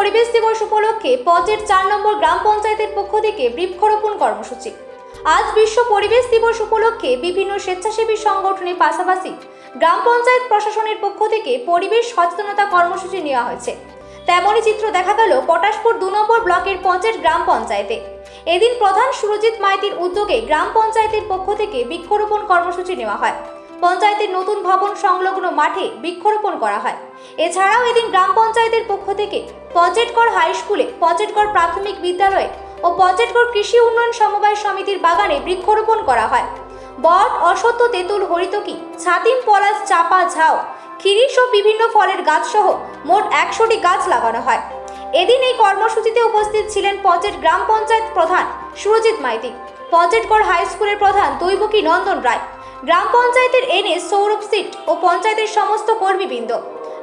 পরিবেশ দিবস উপলক্ষে পচের চার নম্বর গ্রাম পঞ্চায়েতের পক্ষ থেকে বৃক্ষরোপণ কর্মসূচি। আজ বিশ্ব পরিবেশ দিবস উপলক্ষে বিভিন্ন স্বেচ্ছাসেবী সংগঠনের পাশাপাশি গ্রাম পঞ্চায়েত প্রশাসনের পক্ষ থেকে পরিবেশ সচেতনতা কর্মসূচি নেওয়া হয়েছে। তেমনই চিত্র দেখা গেল পটাশপুর দু নম্বর ব্লকের পঞ্চায়েত গ্রাম পঞ্চায়েতে। এদিন প্রধান সুরজিৎ মাইতির উদ্যোগে গ্রাম পঞ্চায়েতের পক্ষ থেকে বৃক্ষরোপণ কর্মসূচি নেওয়া হয়। পঞ্চায়েতের নতুন ভবন সংলগ্ন মাঠে বৃক্ষরোপণ করা হয়। এছাড়াও এদিন গ্রাম পঞ্চায়েতের পক্ষ থেকে পঞ্চায়েতগড় হাই স্কুলে পঞ্চায়েতগড় প্রাথমিক বিদ্যালয়ে ও পঞ্চায়েতগড় কৃষি উন্নয়ন সমবায় সমিতির বাগানে বৃক্ষরোপণ করা হয়। বট অসত্য তেঁতুল, হরিতকি, ছাতিম, পলাশ, চাপা ঝাউ খিরিস ও বিভিন্ন ফলের গাছ সহ মোট একশোটি গাছ লাগানো হয়। এদিন এই কর্মসূচিতে উপস্থিত ছিলেন পঞ্চেট গ্রাম পঞ্চায়েত প্রধান সুরজিৎ মাইতি পঞ্চায়েতগড় হাই স্কুলের প্রধান দৈবকী নন্দন রায় গ্রাম পঞ্চায়েতের এনএস সৌরভ সিট ও পঞ্চায়েতের সমস্ত কর্মীবৃন্দ।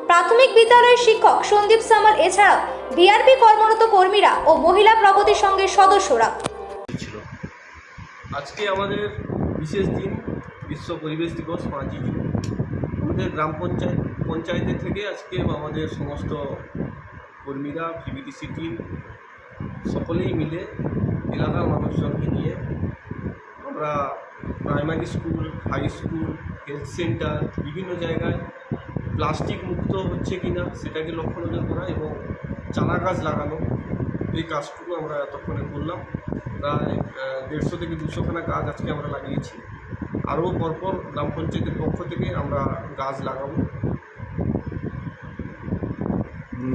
প্রাথমিক বিদ্যালয়ের শিক্ষক সন্দীপ সামাল, এছাড়াও বিআরপি কর্মরত কর্মীরা ও মহিলা প্রগতি সংঘের সদস্যরা। আজকে আমাদের বিশেষ দিন, বিশ্ব পরিবেশ দিবস, পাঁচই জুন। আমাদের গ্রাম পঞ্চায়েত পঞ্চায়েতের থেকে আজকে আমাদের সমস্ত কর্মীরা ভিবিটিসি টিম, সকলেই মিলে এলাকার মানুষজনকে নিয়ে আমরা primary school high school health centre বিভিন্ন জায়গায় প্লাস্টিক মুক্ত হচ্ছে কি না সেটাকে লক্ষ্য নজর করা এবং চারা গাছ লাগানো এই কাজটুকু আমরা এতক্ষণে করলাম। প্রায় দেড়শো থেকে দুশোখানা গাছ আজকে আমরা লাগিয়েছি। আরও পরপর গ্রাম পঞ্চায়েতের পক্ষ থেকে আমরা গাছ লাগাবো।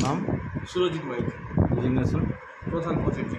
নাম? সুরজিৎ মাইক। প্রধান প্রতিনিধি